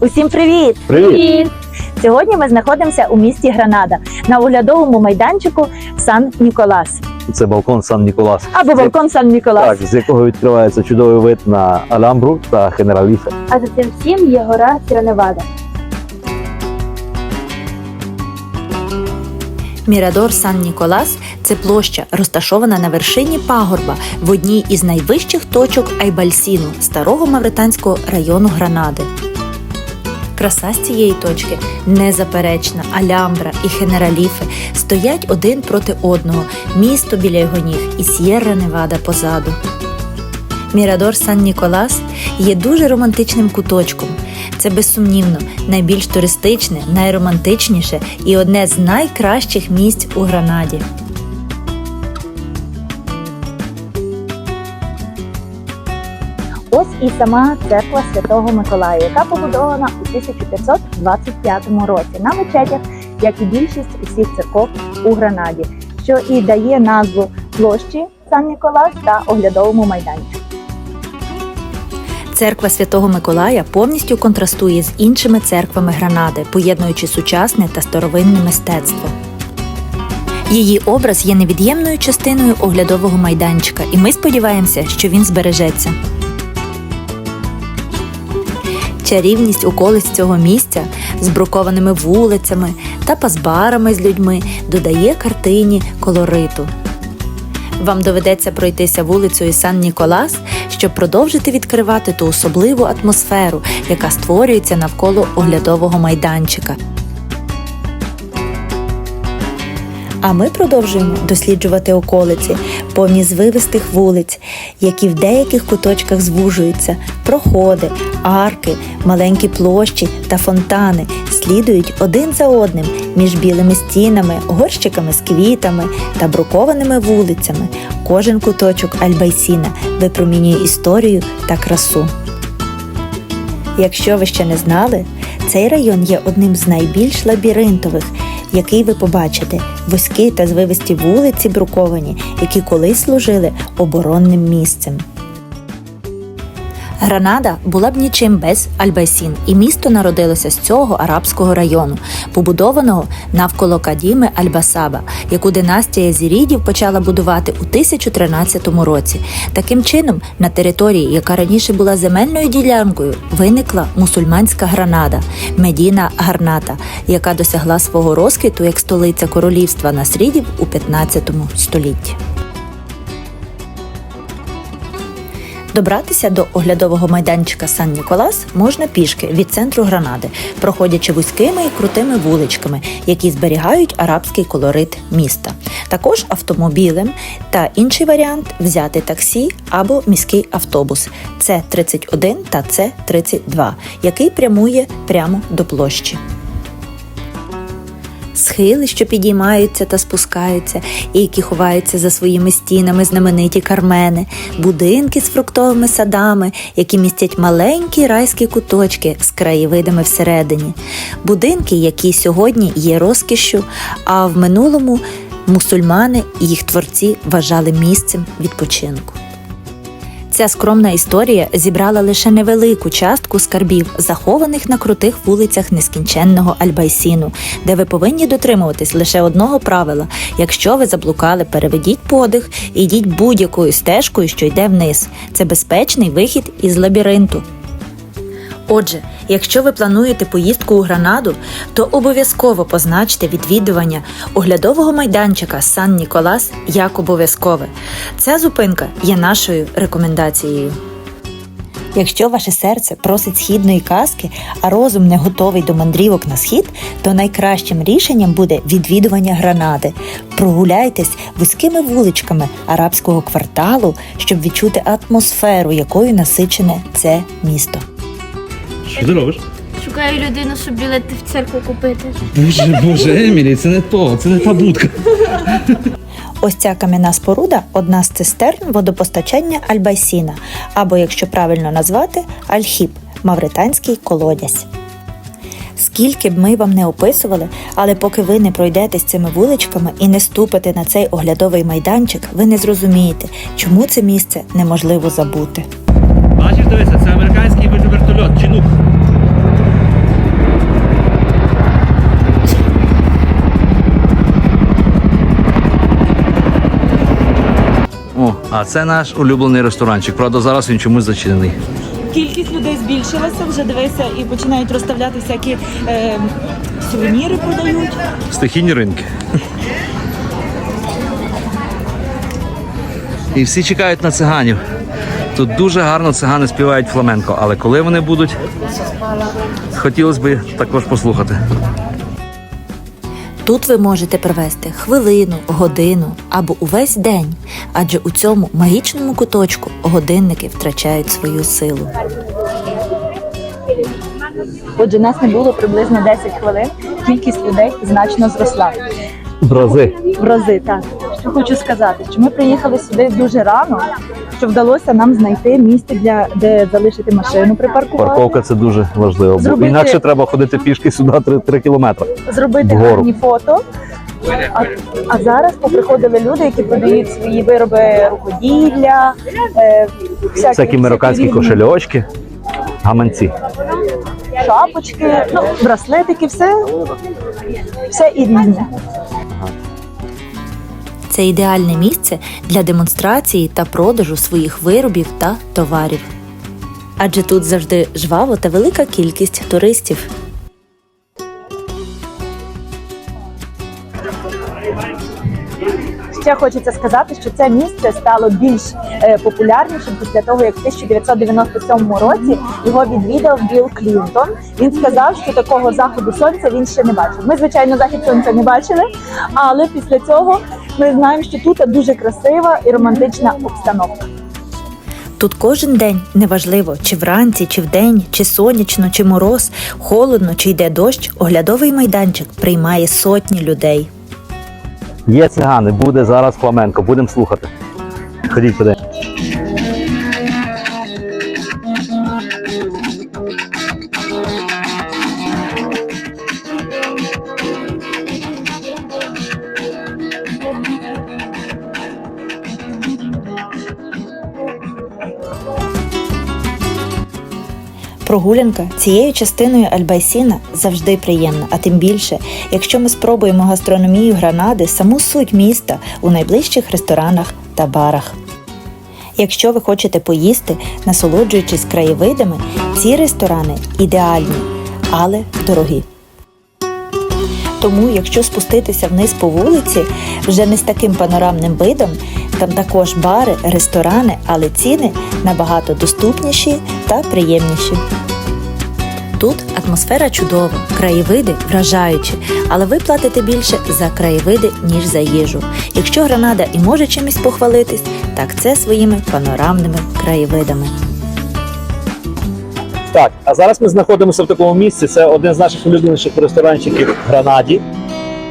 Усім привіт! Привіт! Сьогодні ми знаходимося у місті Гранада на оглядовому майданчику Сан Ніколас Це балкон Сан Ніколас. або балкон Сан Ніколас. Так, з якого відкривається чудовий вид на Аламбру та Генераліфе. А за цим всім є гора Сіраневада. Мірадор Сан Ніколас це площа, розташована на вершині пагорба в одній із найвищих точок Айбальсіну, старого мавританського району Гранади. Краса з цієї точки незаперечна. Алямбра і Хенераліфе стоять один проти одного, місто біля його ніг і С'єрра Невада позаду. Мірадор Сан Ніколас є дуже романтичним куточком. Це безсумнівно найбільш туристичне, найромантичніше і одне з найкращих місць у Гранаді. І сама церква Святого Миколая, яка побудована у 1525 році на мечетях, як і більшість усіх церков у Гранаді, що і дає назву площі Сан Ніколас та оглядовому майданчику. Церква Святого Миколая повністю контрастує з іншими церквами Гранади, поєднуючи сучасне та старовинне мистецтво. Її образ є невід'ємною частиною оглядового майданчика, і ми сподіваємося, що він збережеться. Чарівність околиць цього місця з брукованими вулицями та пазбарами з людьми додає картині колориту. Вам доведеться пройтися вулицею Сан Ніколас, щоб продовжити відкривати ту особливу атмосферу, яка створюється навколо оглядового майданчика. А ми продовжуємо досліджувати околиці, повні звивистих вулиць, які в деяких куточках звужуються, проходи, арки, маленькі площі та фонтани слідують один за одним між білими стінами, горщиками з квітами та брукованими вулицями. Кожен куточок Альбайсіна випромінює історію та красу. Якщо ви ще не знали, цей район є одним з найбільш лабіринтових, який ви побачите вузькі та звивисті вулиці бруковані, які колись служили оборонним місцем. Гранада була б нічим без Альбайсін, і місто народилося з цього арабського району, побудованого навколо Кадіми Альбасаба, яку династія Зірідів почала будувати у 1013 році. Таким чином, на території, яка раніше була земельною ділянкою, виникла мусульманська Гранада Медіна Гарната, яка досягла свого розквіту як столиця королівства Насрідів у 15 столітті. Добратися до оглядового майданчика Сан Ніколас можна пішки від центру Гранади, проходячи вузькими і крутими вуличками, які зберігають арабський колорит міста. Також автомобілем та інший варіант взяти таксі або міський автобус С 31 та С 32 який прямує прямо до площі. Схили, що підіймаються та спускаються, і які ховаються за своїми стінами знамениті кармени, будинки з фруктовими садами, які містять маленькі райські куточки з краєвидами всередині, будинки, які сьогодні є розкішшю, а в минулому мусульмани і їх творці вважали місцем відпочинку. Ця скромна історія зібрала лише невелику частку скарбів, захованих на крутих вулицях нескінченного Альбайсіну, де ви повинні дотримуватись лише одного правила: якщо ви заблукали, переведіть подих і йдіть будь-якою стежкою, що йде вниз. Це безпечний вихід із лабіринту. Отже, якщо ви плануєте поїздку у Гранаду, то обов'язково позначте відвідування оглядового майданчика Сан Ніколас як обов'язкове. Ця зупинка є нашою рекомендацією. Якщо ваше серце просить східної казки, а розум не готовий до мандрівок на схід, то найкращим рішенням буде відвідування гранади. Прогуляйтесь вузькими вуличками арабського кварталу, щоб відчути атмосферу, якою насичене це місто. Що ти робиш? Шукаю людину, щоб білети в церкву купити. Боже, боже, Емілі, це не то, це не та будка. Ось ця кам'яна споруда одна з цистерн водопостачання Альбайсіна, або, якщо правильно назвати, Альхіб мавританський колодязь. Скільки б ми вам не описували, але поки ви не пройдетесь цими вуличками і не ступите на цей оглядовий майданчик, ви не зрозумієте, чому це місце неможливо забути. Бачиш, дивися, це американський вертольот, чинук. А це наш улюблений ресторанчик. Правда, зараз він чомусь зачинений. Кількість людей збільшилася, вже дивися, і починають розставляти всякі е, сувеніри продають. Стихійні ринки. І всі чекають на циганів. Тут дуже гарно цигани співають фламенко, але коли вони будуть, хотілося б також послухати. Тут ви можете провести хвилину, годину або увесь день, адже у цьому магічному куточку годинники втрачають свою силу. Отже, нас не було приблизно 10 хвилин. Кількість людей значно зросла. В рази. В рази, так. Що хочу сказати, що ми приїхали сюди дуже рано, що вдалося нам знайти місце для де залишити машину припаркувати, Парковка це дуже важливо. Бо Зробити- інакше треба ходити пішки сюди 3, 3 кілометри. зробити вгору. гарні фото. А, а зараз поприходили люди, які продають свої вироби рукоділля, е, всякі, Всякі марокканські різні кошельочки, гаманці. шапочки, ну, браслетики, все, все і різне. Це ідеальне місце для демонстрації та продажу своїх виробів та товарів. Адже тут завжди жваво та велика кількість туристів. Ще хочеться сказати, що це місце стало більш е, популярнішим після того, як в 1997 році його відвідав Білл Клінтон. Він сказав, що такого заходу сонця він ще не бачив. Ми, звичайно, захід сонця не бачили, але після цього ми знаємо, що тут дуже красива і романтична обстановка. Тут кожен день неважливо, чи вранці, чи вдень, чи сонячно, чи мороз, холодно, чи йде дощ, оглядовий майданчик приймає сотні людей. Є цигани, буде зараз фламенко, будемо слухати. Ходіть туди. Прогулянка цією частиною Альбайсіна завжди приємна, а тим більше, якщо ми спробуємо гастрономію Гранади, саму суть міста у найближчих ресторанах та барах. Якщо ви хочете поїсти, насолоджуючись краєвидами, ці ресторани ідеальні, але дорогі. Тому, якщо спуститися вниз по вулиці, вже не з таким панорамним видом, там також бари, ресторани, але ціни набагато доступніші та приємніші. Тут атмосфера чудова, краєвиди вражаючі, але ви платите більше за краєвиди, ніж за їжу. Якщо Гранада і може чимось похвалитись, так це своїми панорамними краєвидами. Так, а зараз ми знаходимося в такому місці. Це один з наших улюбленіших ресторанчиків в Гранаді.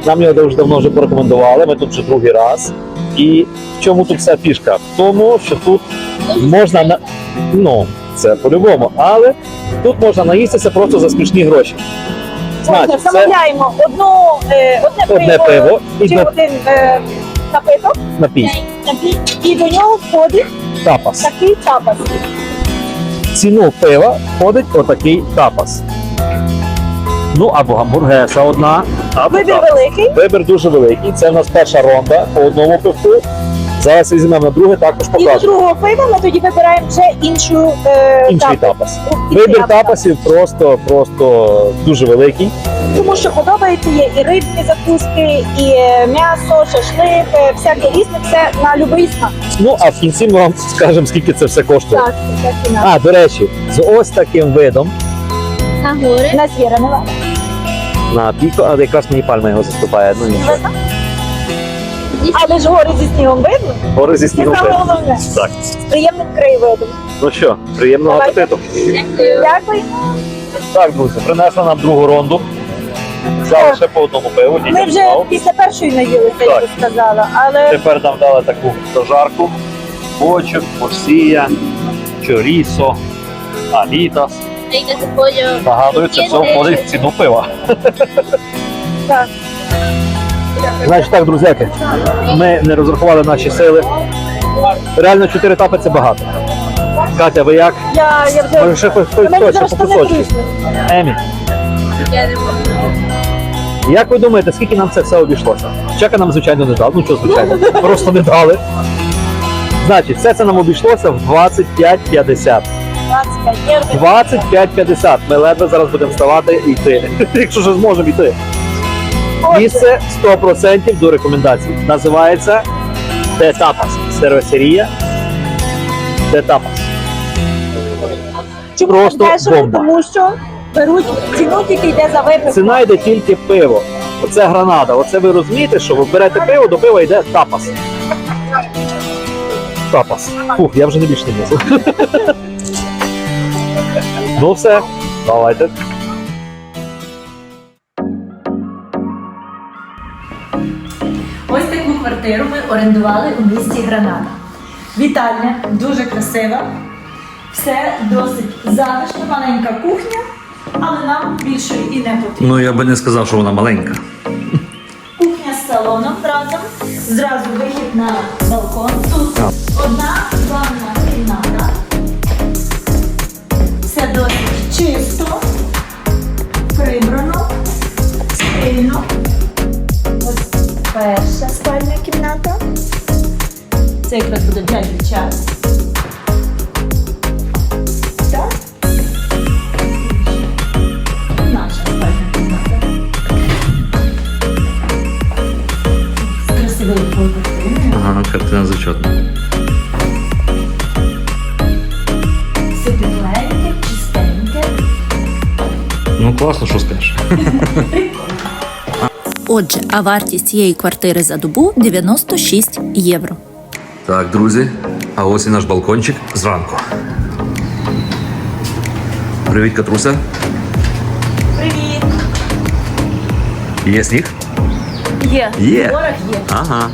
Нам його дуже давно вже порекомендували. Ми тут вже другий раз. І в чому тут вся фішка? В тому, що тут можна на ну це по-любому, але тут можна наїстися просто за смішні гроші. Значить, це Замовляємо одну е, одне, одне пиво і чи до один е, напиток, напій. напій, і до нього входить Тапас. такий тапас. В ціну пива входить отакий тапас. Ну або гамбургеса одна, або Вибір тапас. великий. Вибір дуже великий. Це в нас перша ронда по одному пивку. Зараз візьмемо на друге, також І до покажемо. другого пива ми тоді вибираємо вже іншу е, Інший тапу. тапас. Інший Вибір тапас. тапасів просто, просто дуже великий. Тому що подобається є і рибні закуски, і е, м'ясо, шашлик, е, всяке різне, все на любий смак. Ну а в кінці ми вам скажемо, скільки це все коштує. Так, так і нас. А, до речі, з ось таким видом На гори. У нас є ранева. на піко, а якраз мені пальма його заступає. Ну нічого. Але ж гори зі снігом видно. Гори зі Це снігом. саме головне. Так. З приємним краєвидом. Ну що, приємного Давайте. апетиту. Дякую. Так, друзі, принесли нам другу ронду. Взяли ще по одному пиву. Ми дітям вже мало. після першої наїлися, я Так. би сказала, але Тепер нам дали таку прожарку, бочок, порсія, чорісо, алітас. Нагадую, це все входить в ціну пива. Так. Значить так, друзяки, ми не розрахували наші сили. Реально 4 етапи це багато. Катя, ви як? я, я вже Може ще хтось хтось Мене точно зараз по не кусочку? Емі, як ви думаєте, скільки нам це все обійшлося? Чека нам, звичайно, не дали. Ну що, звичайно, просто не дали. Значить, все це нам обійшлося в 25,50. 25,50. Ми ледве зараз будемо вставати і йти. Якщо ж зможемо йти. Місце 100% до рекомендацій. Називається Де Тапас. Сервесерія Де Тапас. Чому Просто дешево? бомба. Тому що беруть ціну тільки йде за випивку. Ціна йде тільки пиво. Оце гранада. Оце ви розумієте, що ви берете пиво, до пива йде тапас. Тапас. Фух, я вже не більше не можу. ну все, давайте. Квартиру ми орендували у місті Гранада. Вітальня дуже красива. Все досить затишно, маленька кухня, але нам більшої і не потрібно. Ну я би не сказав, що вона маленька. Кухня з салоном разом. Зразу вихід на балкон. Тут одна ванна кімната. Все досить чисто, прибрано, стильно. Ось перша спальня кімната. Це якраз буде для дівчат. Так. Наша спальня кімната. Красивою картиною. Ага, картина зачетна. Все тепленьке, чистеньке. Ну класно, що скажеш. Отже, а вартість цієї квартири за добу 96 євро. Так, друзі, а ось і наш балкончик зранку. Привіт, Катруся. Привіт! Є сніг? Є. Є. Ворог є. Ага.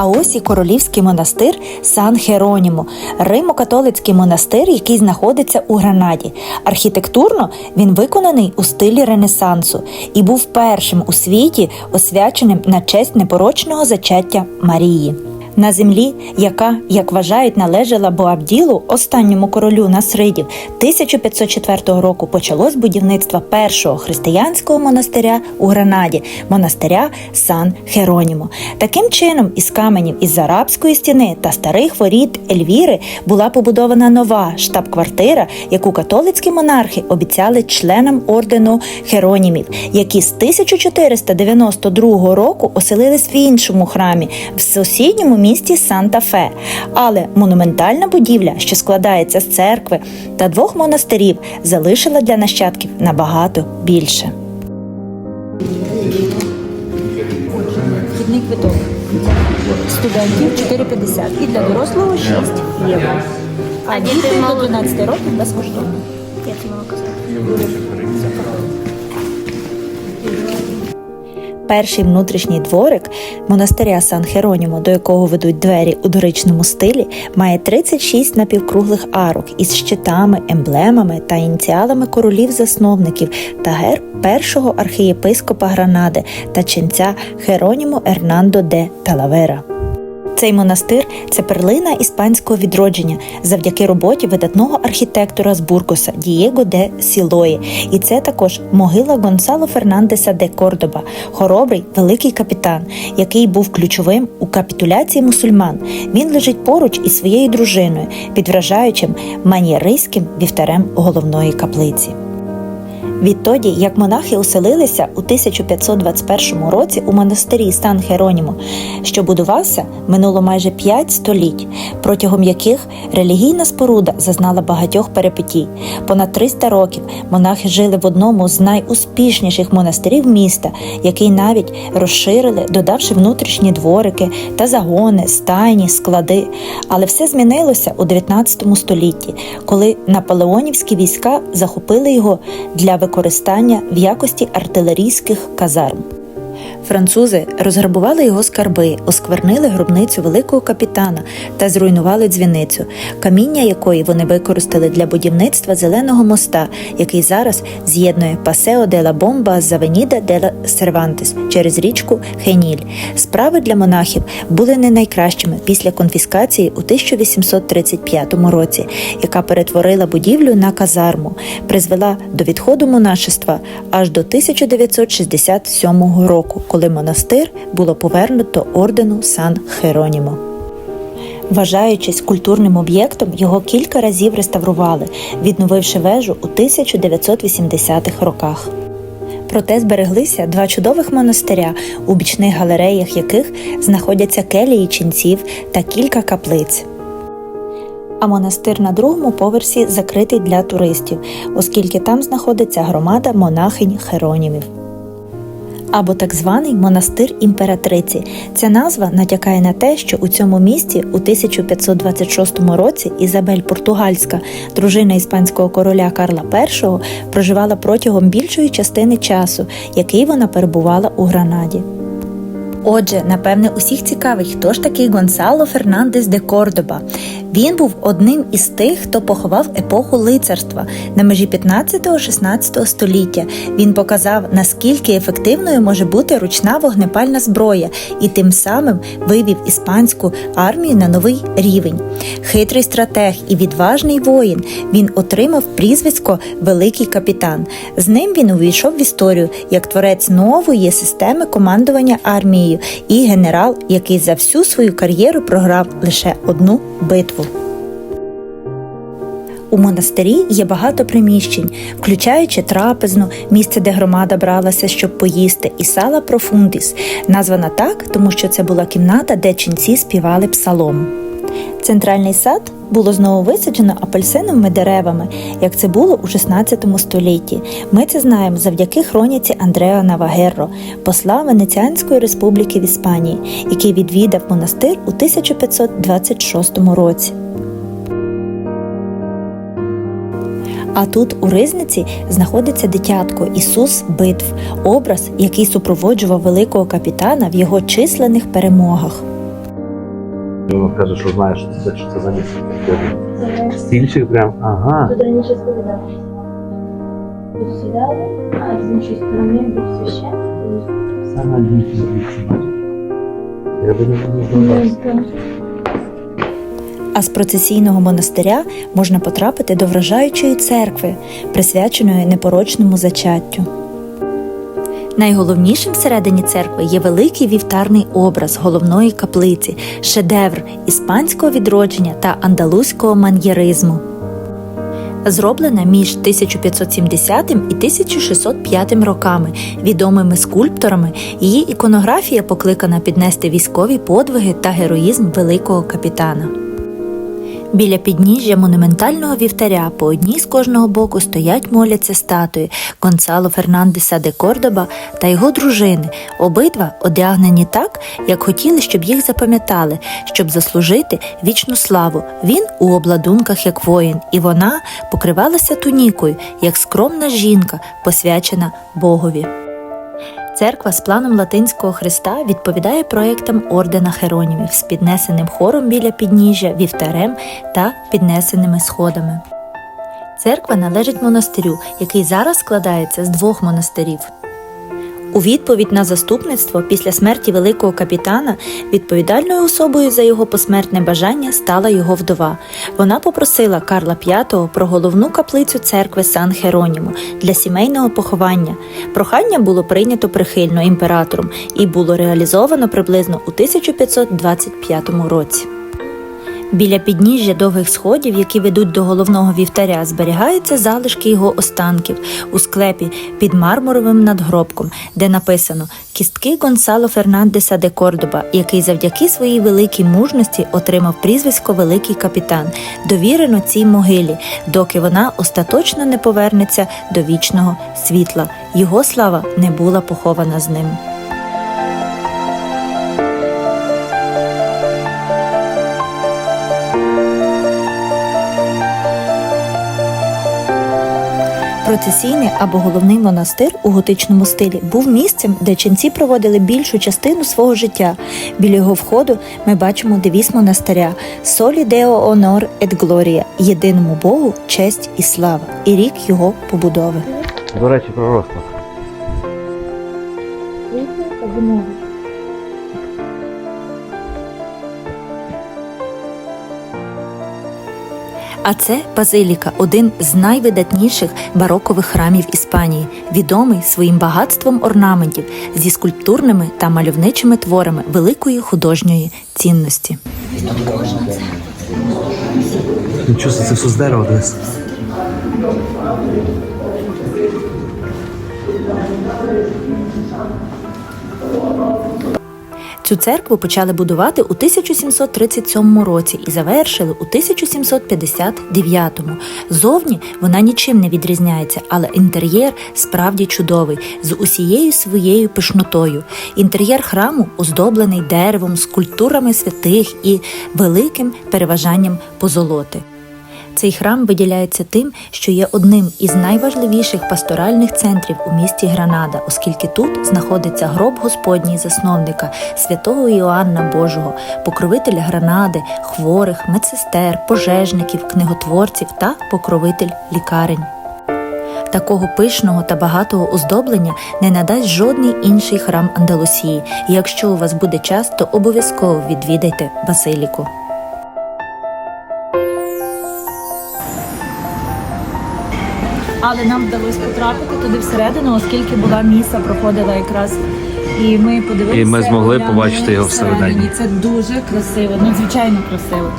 А ось і королівський монастир Сан Херонімо, римо-католицький монастир, який знаходиться у Гранаді. Архітектурно він виконаний у стилі Ренесансу і був першим у світі освяченим на честь непорочного зачаття Марії. На землі, яка, як вважають, належала Боабділу, останньому королю Насридів, 1504 року почалось будівництво першого християнського монастиря у Гранаді, монастиря Сан Херонімо. Таким чином, із каменів із арабської стіни та старих воріт Ельвіри була побудована нова штаб-квартира, яку католицькі монархи обіцяли членам ордену Херонімів, які з 1492 року оселились в іншому храмі в сусідньому місті Санта-Фе. Але монументальна будівля, що складається з церкви та двох монастирів, залишила для нащадків набагато більше. Вхідний квиток студентів 4,50 і для дорослого 6 євро. А діти до 12 років безкоштовно. Я це мала Перший внутрішній дворик монастиря Сан Херонімо, до якого ведуть двері у доричному стилі, має 36 напівкруглих арок із щитами, емблемами та ініціалами королів-засновників та герб першого архієпископа Гранади та ченця Херонімо Ернандо де Талавера. Цей монастир це перлина іспанського відродження завдяки роботі видатного архітектора з Бургоса Дієго де Сілої. І це також могила Гонсало Фернандеса де Кордоба, хоробрий великий капітан, який був ключовим у капітуляції мусульман. Він лежить поруч із своєю дружиною під вражаючим манієристським вівтарем головної каплиці. Відтоді, як монахи оселилися у 1521 році у монастирі Сан Херонімо, що будувався, минуло майже 5 століть, протягом яких релігійна споруда зазнала багатьох перипетій. Понад 300 років монахи жили в одному з найуспішніших монастирів міста, який навіть розширили, додавши внутрішні дворики та загони, стайні, склади. Але все змінилося у 19 столітті, коли наполеонівські війська захопили його для використання в якості артилерійських казарм. Французи розграбували його скарби, осквернили гробницю великого капітана та зруйнували дзвіницю, каміння якої вони використали для будівництва зеленого моста, який зараз з'єднує Пасео де ла Бомба з Авеніда де ла Сервантес через річку Хеніль. Справи для монахів були не найкращими після конфіскації у 1835 році, яка перетворила будівлю на казарму, призвела до відходу монашества аж до 1967 року, коли монастир було повернуто ордену Сан Херонімо. Вважаючись культурним об'єктом, його кілька разів реставрували, відновивши вежу у 1980-х роках. Проте збереглися два чудових монастиря, у бічних галереях яких знаходяться келії ченців та кілька каплиць. А монастир на другому поверсі закритий для туристів, оскільки там знаходиться громада монахинь Херонімів. Або так званий монастир імператриці. Ця назва натякає на те, що у цьому місті у 1526 році Ізабель Португальська, дружина іспанського короля Карла І, проживала протягом більшої частини часу, який вона перебувала у Гранаді. Отже, напевне, усіх цікавить, хто ж такий Гонсало Фернандес де Кордоба. Він був одним із тих, хто поховав епоху лицарства на межі 15-16 століття. Він показав, наскільки ефективною може бути ручна вогнепальна зброя, і тим самим вивів іспанську армію на новий рівень. Хитрий стратег і відважний воїн. Він отримав прізвисько Великий капітан. З ним він увійшов в історію як творець нової системи командування армією і генерал, який за всю свою кар'єру програв лише одну битву. У монастирі є багато приміщень, включаючи трапезну, місце, де громада бралася, щоб поїсти, і сала профундіс, названа так, тому що це була кімната, де ченці співали псалом. Центральний сад було знову висаджено апельсиновими деревами, як це було у 16 столітті. Ми це знаємо завдяки хроніці Андреа Навагерро, посла Венеціанської республіки в Іспанії, який відвідав монастир у 1526 році. А тут у ризниці знаходиться дитятко Ісус Битв, образ, який супроводжував великого капітана в його численних перемогах. Він каже, що знаєш, що це, що це за місце. Стільчик прям, ага. Тут раніше сповідали. Тут сідали, а з іншої сторони був священник. Саме дійсно бачиш. Я би не здогадався. А з процесійного монастиря можна потрапити до вражаючої церкви, присвяченої непорочному зачаттю. Найголовнішим всередині церкви є великий вівтарний образ головної каплиці, шедевр іспанського відродження та андалузького маньєризму. Зроблена між 1570 і 1605 роками відомими скульпторами, її іконографія покликана піднести військові подвиги та героїзм великого капітана. Біля підніжжя монументального вівтаря по одній з кожного боку стоять моляться статуї Гонсало Фернандеса де Кордоба та його дружини, обидва одягнені так, як хотіли, щоб їх запам'ятали, щоб заслужити вічну славу. Він у обладунках як воїн, і вона покривалася тунікою, як скромна жінка, посвячена Богові. Церква з планом латинського Христа відповідає проектам ордена Херонімів з піднесеним хором біля підніжжя, вівтарем та піднесеними сходами. Церква належить монастирю, який зараз складається з двох монастирів. У відповідь на заступництво після смерті великого капітана відповідальною особою за його посмертне бажання стала його вдова. Вона попросила Карла V про головну каплицю церкви Сан Херонімо для сімейного поховання. Прохання було прийнято прихильно імператором і було реалізовано приблизно у 1525 році. Біля підніжжя довгих сходів, які ведуть до головного вівтаря, зберігаються залишки його останків у склепі під мармуровим надгробком, де написано кістки Гонсало Фернандеса де Кордоба, який завдяки своїй великій мужності отримав прізвисько Великий капітан, довірено цій могилі, доки вона остаточно не повернеться до вічного світла. Його слава не була похована з ним. Процесійний або головний монастир у готичному стилі був місцем, де ченці проводили більшу частину свого життя. Біля його входу ми бачимо девіз монастиря Солі Део Онор ет Глорія єдиному Богу, честь і слава, і рік його побудови. До речі, про розклад. А це базиліка, один з найвидатніших барокових храмів Іспанії, відомий своїм багатством орнаментів зі скульптурними та мальовничими творами великої художньої цінності. Нічого, це все з дерева десь. Цю церкву почали будувати у 1737 році і завершили у 1759. Зовні вона нічим не відрізняється, але інтер'єр справді чудовий з усією своєю пишнотою. Інтер'єр храму оздоблений деревом, скульптурами святих і великим переважанням позолоти. Цей храм виділяється тим, що є одним із найважливіших пасторальних центрів у місті Гранада, оскільки тут знаходиться гроб Господній засновника святого Іоанна Божого, покровителя Гранади, хворих, медсестер, пожежників, книготворців та покровитель лікарень. Такого пишного та багатого оздоблення не надасть жодний інший храм Андалусії. Якщо у вас буде час, то обов'язково відвідайте Басиліку. Але нам вдалося потрапити туди всередину, оскільки була міса, проходила якраз. І ми подивилися. І ми змогли побачити його всередині. Це дуже красиво, надзвичайно красиво.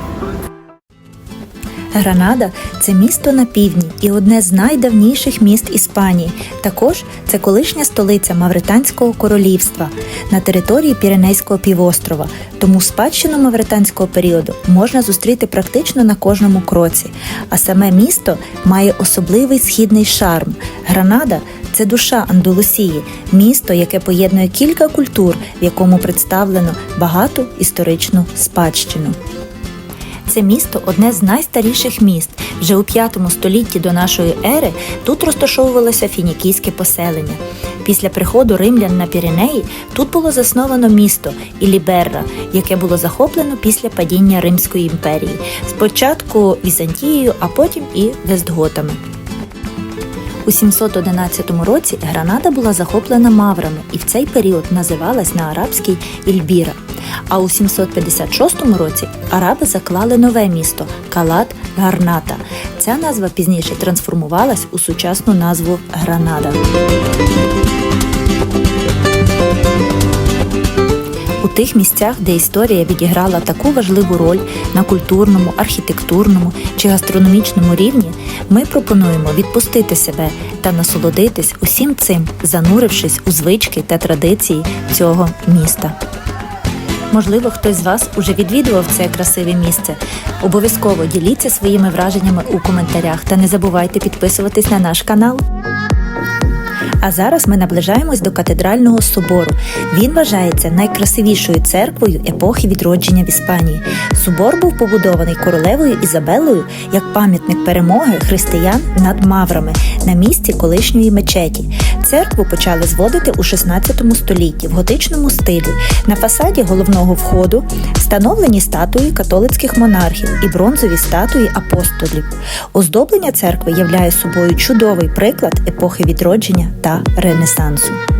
Гранада це місто на півдні і одне з найдавніших міст Іспанії. Також це колишня столиця Мавританського королівства на території Піренейського півострова. Тому спадщину мавританського періоду можна зустріти практично на кожному кроці. А саме місто має особливий східний шарм. Гранада це душа Андалусії, місто, яке поєднує кілька культур, в якому представлено багату історичну спадщину. Це місто одне з найстаріших міст. Вже у 5 столітті до нашої ери тут розташовувалося фінікійське поселення. Після приходу римлян на Піренеї тут було засновано місто Іліберра, яке було захоплено після падіння Римської імперії. Спочатку Візантією, а потім і Вестготами. У 711 році Гранада була захоплена маврами і в цей період називалась на арабській Ільбіра. А у 756 році араби заклали нове місто Калат Гарната. Ця назва пізніше трансформувалась у сучасну назву Гранада. У тих місцях, де історія відіграла таку важливу роль на культурному, архітектурному чи гастрономічному рівні, ми пропонуємо відпустити себе та насолодитись усім цим, занурившись у звички та традиції цього міста. Можливо, хтось з вас уже відвідував це красиве місце. Обов'язково діліться своїми враженнями у коментарях та не забувайте підписуватись на наш канал. А зараз ми наближаємось до катедрального собору. Він вважається найкрасивішою церквою епохи відродження в Іспанії. Собор був побудований королевою Ізабелою як пам'ятник перемоги християн над маврами на місці колишньої мечеті. Церкву почали зводити у 16 столітті в готичному стилі. На фасаді головного входу встановлені статуї католицьких монархів і бронзові статуї апостолів. Оздоблення церкви являє собою чудовий приклад епохи відродження та Ренесансу. Які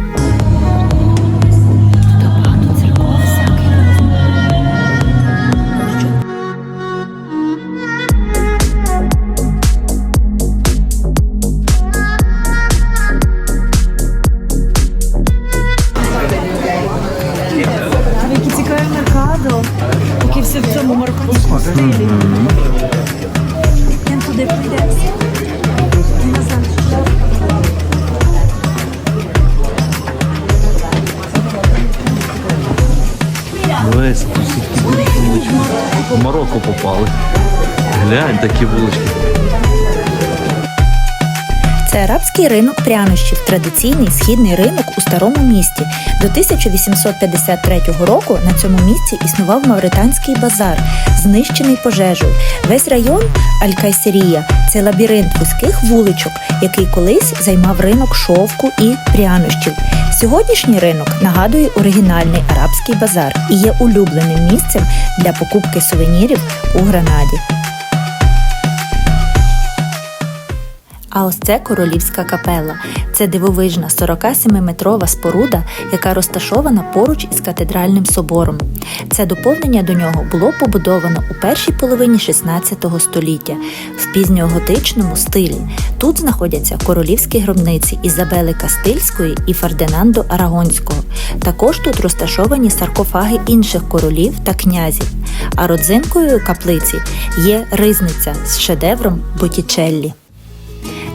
такі вулички. Це арабський ринок прянощів, традиційний східний ринок у старому місті. До 1853 року на цьому місці існував мавританський базар, знищений пожежею. Весь район Аль-Кайсерія – це лабіринт вузьких вуличок, який колись займав ринок шовку і прянощів. Сьогоднішній ринок нагадує оригінальний арабський базар і є улюбленим місцем для покупки сувенірів у Гранаді. А ось це королівська капела. Це дивовижна 47-метрова споруда, яка розташована поруч із катедральним собором. Це доповнення до нього було побудовано у першій половині 16 століття в пізньоготичному стилі. Тут знаходяться королівські гробниці Ізабели Кастильської і Фердинандо Арагонського. Також тут розташовані саркофаги інших королів та князів. А родзинкою каплиці є ризниця з шедевром Боттічеллі.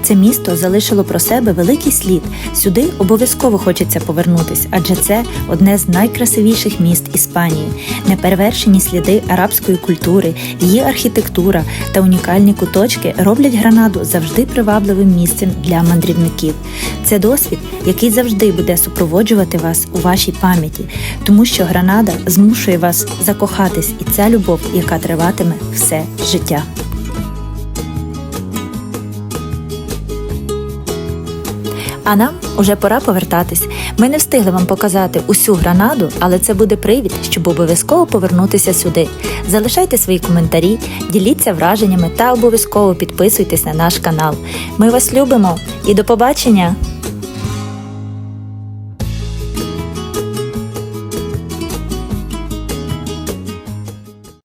Це місто залишило про себе великий слід. Сюди обов'язково хочеться повернутись, адже це одне з найкрасивіших міст Іспанії. Неперевершені сліди арабської культури, її архітектура та унікальні куточки роблять Гранаду завжди привабливим місцем для мандрівників. Це досвід, який завжди буде супроводжувати вас у вашій пам'яті, тому що Гранада змушує вас закохатись, і ця любов, яка триватиме все життя. А нам уже пора повертатись. Ми не встигли вам показати усю гранаду, але це буде привід, щоб обов'язково повернутися сюди. Залишайте свої коментарі, діліться враженнями та обов'язково підписуйтесь на наш канал. Ми вас любимо і до побачення!